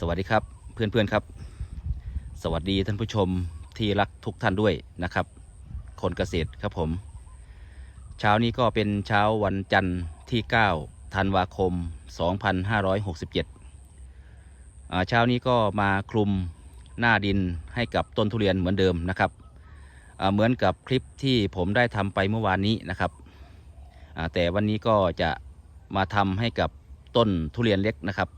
สวัสดีครับเพื่อนๆครับ สวัสดีท่านผู้ชมที่รักทุกท่านด้วยนะครับ คนเกษตรครับผม เช้านี้ก็เป็นเช้าวันจันทร์ที่ 9 ธันวาคม 2567อ่าเช้านี้ก็มาคลุมหน้าดินให้กับต้นทุเรียนเหมือนเดิมนะครับ เหมือนกับคลิปที่ผมได้ทำไปเมื่อวานนี้นะครับ แต่วันนี้ก็จะมาทำให้กับต้นทุเรียนเล็กนะครับ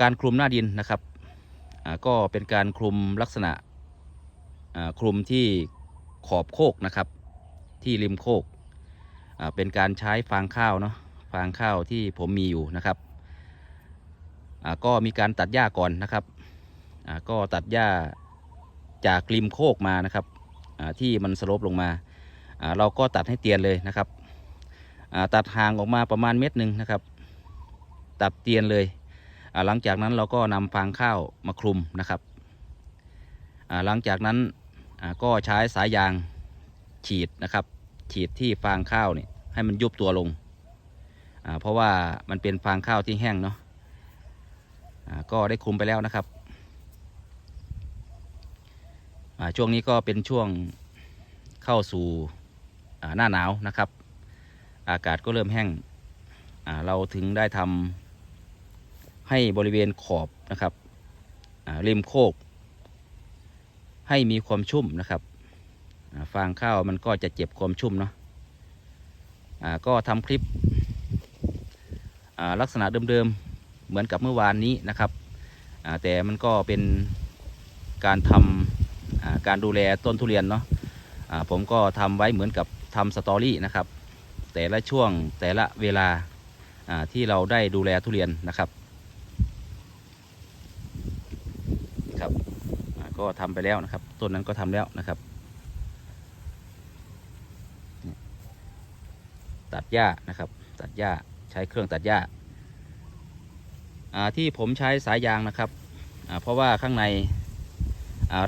การคลุมหน้าดินนะครับก็เป็นการคลุมลักษณะคลุมที่ขอบโคกนะครับ ที่ริมโคกเป็นการใช้ฟางข้าวเนาะฟางข้าวที่ผมมีอยู่นะครับก็มีการตัดหญ้าก่อนนะครับก็ตัดหญ้าจากริมโคกมานะครับที่มันสลปลงมา เราก็ตัดให้เตียนเลยนะครับตัดห่างออกมาประมาณเม็ดหนึ่งนะครับ ตัดเตียนเลย หลังจากนั้นเราก็นำฟางข้าวมาคลุมนะครับหลังจากนั้นก็ใช้สายยางฉีดนะครับ ฉีดที่ฟางข้าวเนี่ยให้มันยุบตัวลง เพราะว่ามันเป็นฟางข้าวที่แห้งเนาะก็ได้คลุมไปแล้วนะครับ ช่วงนี้ก็เป็นช่วงเข้าสู่หน้าหนาวนะครับ อากาศก็เริ่มแห้งเราถึงได้ทำ ให้บริเวณขอบนะครับริมโคก ให้มีความชุ่มนะครับฟางข้าวมันก็จะเจ็บความชุ่มเนาะอ่าก็ทำคลิปลักษณะเดิมๆเหมือนกับเมื่อวานนี้นะครับแต่มันก็เป็นการทำอ่าการดูแลต้นทุเรียนเนาะผมก็ทำไว้เหมือนกับทำสตอรี่นะครับ แต่ละช่วงแต่ละเวลาที่เราได้ดูแลทุเรียนนะครับอ่า ก็ทำไปแล้วนะครับต้นนั้นก็ทำแล้วนะครับ ตัดหญ้านะครับ ตัดหญ้าใช้เครื่องตัดหญ้าที่ผมใช้สายยางนะครับเพราะว่าข้างใน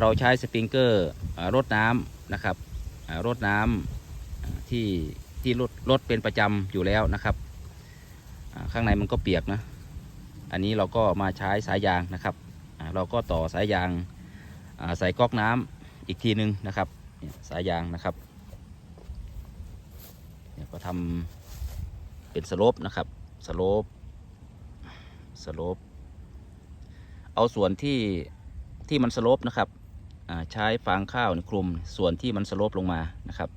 เราใช้สปริงเกอร์รดน้ำนะครับรดน้ำอ่าที่ที่รดรดเป็นประจำอยู่แล้วนะครับ ข้างในมันก็เปียกนะ อันนี้เราก็มาใช้สายยางนะครับ เราก็ต่อสายยาง ใส่ก๊อกน้ำอีกทีหนึ่งนะครับสายยางนะครับเนี่ยก็ทำเป็นสโลปนะครับสโลปสโลปเอาส่วนที่ที่มันสโลปนะครับใช้ฟางข้าวในคลุมส่วนที่มันสโลปลงมานะครับ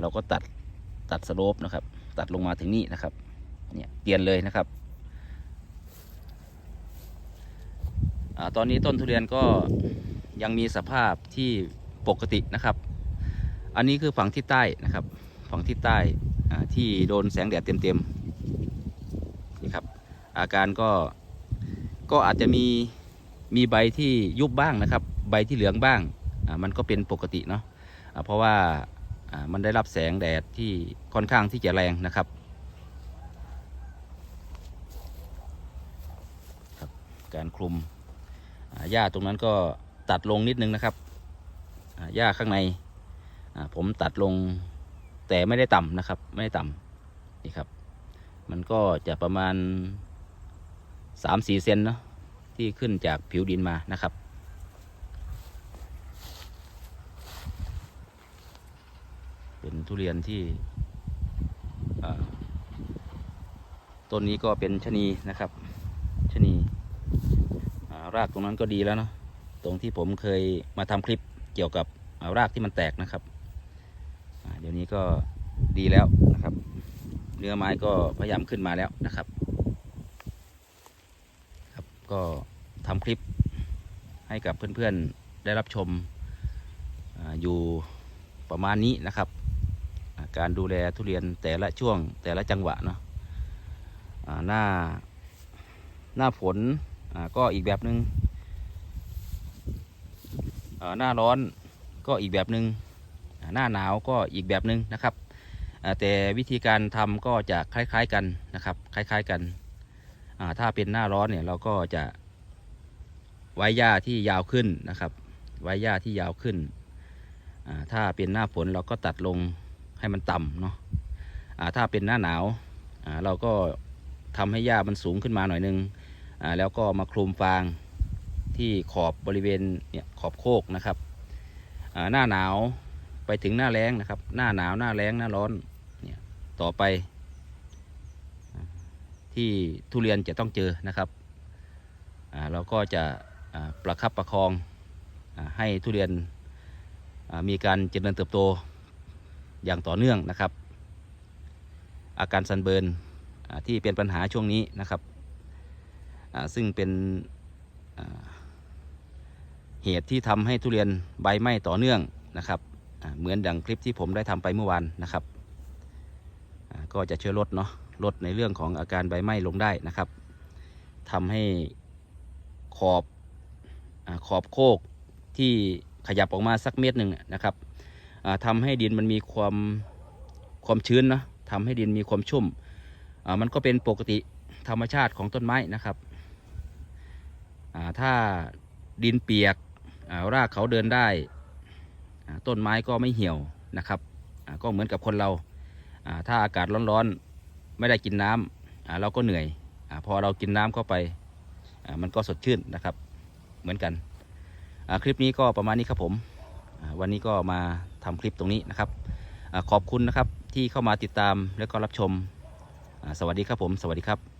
เราก็ตัดตัดสโลปนะครับ ตัดลงมาถึงนี่นะครับเนี่ยเปลี่ยนเลยนะครับอตอนนี้ต้นทุเรียนก็ ยังมีสภาพที่ปกตินะครับ อันนี้คือฝั่งที่ใต้นะครับ ฝั่งที่ใต้ที่โดนแสงแดดเต็มๆนี่ครับ อาการก็ก็อาจจะมีมีใบที่ยุบบ้างนะครับ ใบที่เหลืองบ้างมันก็เป็นปกติเนาะเพราะว่ามันได้รับแสงแดดที่ค่อนข้างที่จะแรงนะครับการคลุมหญ้าตรงนั้นก็ ตัดลงนิดนึงนะครับอ่าหญ้าข้างในผมตัดลงแต่ไม่ได้ต่ำนะครับ ไม่ได้ต่ำนี่ครับ มันก็จะประมาณสามสี่เซนเนาะที่ขึ้นจากผิวดินมานะครับเป็นทุเรียนที่ต้นนี้ก็เป็นชะนีนะครับชะนีรากตรงนั้นก็ดีแล้วเนาะ ตรงที่ผมเคยมาทำคลิปเกี่ยวกับอ่ารากที่มันแตกนะครับเดี๋ยวนี้ก็ดีแล้วนะครับ เนื้อไม้ก็พยายามขึ้นมาแล้วนะครับ ครับก็ทำคลิปให้กับเพื่อนๆได้รับชมออยู่ประมาณนี้นะครับ การดูแลทุเรียนแต่ละช่วงแต่ละจังหวะเนาะหน้าหน้าฝนก็อีกแบบหนึง่ง หน้าร้อนก็อีกแบบหนึง่งหน้าหนาวก็อีกแบบหนึ่งนะครับแต่วิธีการทำก็จะคล้าย ๆกันนะครับ คล้ายๆกันถ้าเป็นหน้าร้อนเนี่ยเราก็จะไว้หญ้าที่ยาวขึ้นนะครับ ไว้หญ้าที่ยาวขึ้น ถ้าเป็นหน้าฝนเราก็ตัดลงให้มันต่ำเนาะถ้าเป็นหน้าหนาวเราก็ทำให้หญ้ามันสูงขึ้นมาหน่อยนึงแล้วก็มาคลุมฟาง ที่ขอบบริเวณเนี่ยขอบโคกนะครับหน้าหนาวไปถึงหน้าแล้งนะครับ หน้าหนาวหน้าแล้งหน้าร้อนเนี่ยต่อไป ที่ทุเรียนจะต้องเจอนะครับเราก็จะประคับประคองอให้ทุเรียนมีการเจริญเติบโตอย่างต่อเนื่องนะครับ อาการซันเบิร์นที่เป็นปัญหาช่วงนี้นะครับซึ่งเป็น เหตุที่ทำให้ทุเรียนใบไหม้ต่อเนื่องนะครับเหมือนดังคลิปที่ผมได้ทำไปเมื่อวานนะครับ ก็จะช่วยลดเนาะลดในเรื่องของอาการใบไหม้ลงได้นะครับทำให้ขอบอขอบโคกที่ขยับออกมาสักเมตรหนึ่งนะครับอ่าทำให้ดินมันมีความความชื้นเนาะทำให้ดินมีความชุ่มมันก็เป็นปกติธรรมชาติของต้นไม้นะครับถ้าดินเปียก รากเขาเดินได้ ต้นไม้ก็ไม่เหี่ยวนะครับก็เหมือนกับคนเราถ้าอากาศร้อนๆไม่ได้กินน้ำเราก็เหนื่อยอพอเรากินน้ำเข้าไปมันก็สดชื่นนะครับเหมือนกันคลิปนี้ก็ประมาณนี้ครับผมวันนี้ก็มาทำคลิปตรงนี้นะครับขอบคุณนะครับที่เข้ามาติดตามและก็รับชม สวัสดีครับผม สวัสดีครับ